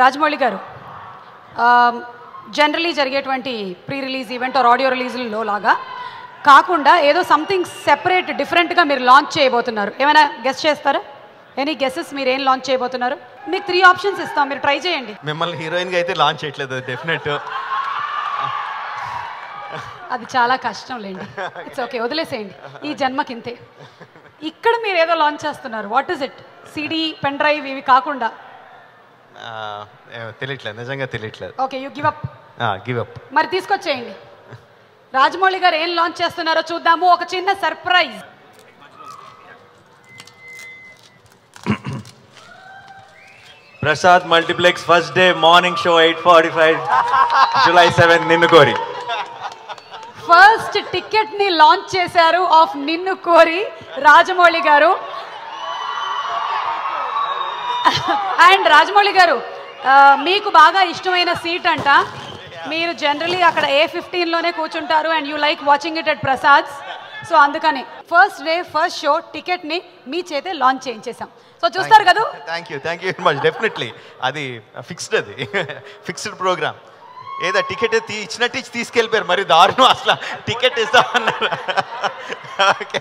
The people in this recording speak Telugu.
రాజమౌళి గారు జనరలీ జరిగేటువంటి pre release event or audio రిలీజ్లో లాగా కాకుండా ఏదో సంథింగ్ సెపరేట్ డిఫరెంట్గా మీరు లాంచ్ చేయబోతున్నారు. ఏమైనా గెస్ట్ చేస్తారా? ఎనీ గెసెస్ మీరు ఏం లాంచ్ చేయబోతున్నారు? మీకు త్రీ ఆప్షన్స్ ఇస్తాం మీరు ట్రై చేయండి. మిమ్మల్ని హీరోయిన్గా అయితే లాంచ్ చేయట్లేదు డెఫినెట్ అది చాలా కష్టం లేండి. ఇట్స్ ఓకే వదిలేసేయండి. ఈ జన్మకింతే. ఇక్కడ మీరు ఏదో లాంచ్ చేస్తున్నారు. What is it CD pen drive ఇవి కాకుండా. తెలియట్లేదు. నిజంగా తెలియట్లేదు. Okay you give up give up మరి తీసుకొచ్చేయండి. రాజమౌళి గారు ఏం లాంచ్ చేస్తున్నారో చూద్దాము. ఒక చిన్న surprise Prasad multiplex first day morning show eight forty five July seven Ninnu Kori first టికెట్ని launch చేశారు ఆఫ్ నిన్ను కోరి రాజమౌళి గారు. అండ్ రాజమౌళి గారు మీకు బాగా ఇష్టమైన సీట్ అంట. మీరు జనరలీ అక్కడ ఏ ఫిఫ్టీన్లోనే కూర్చుంటారు and you like watching it at Prasad's so అందుకని ఫస్ట్ డే ఫస్ట్ షో టికెట్ని మీ చేతే లాంచ్ చేయించేసాం సో చూస్తారు కదా? Thank you thank you very much definitely అది ఫిక్స్డ్ అది. ఫిక్స్డ్ ప్రోగ్రామ్ ఏదో టికెట్ తీ ఇచ్చినట్టు ఇచ్చి తీసుకెళ్ళిపోయారు. మరి దారుణం అసలు. టికెట్ ఇస్తామన్నారు. ఓకే.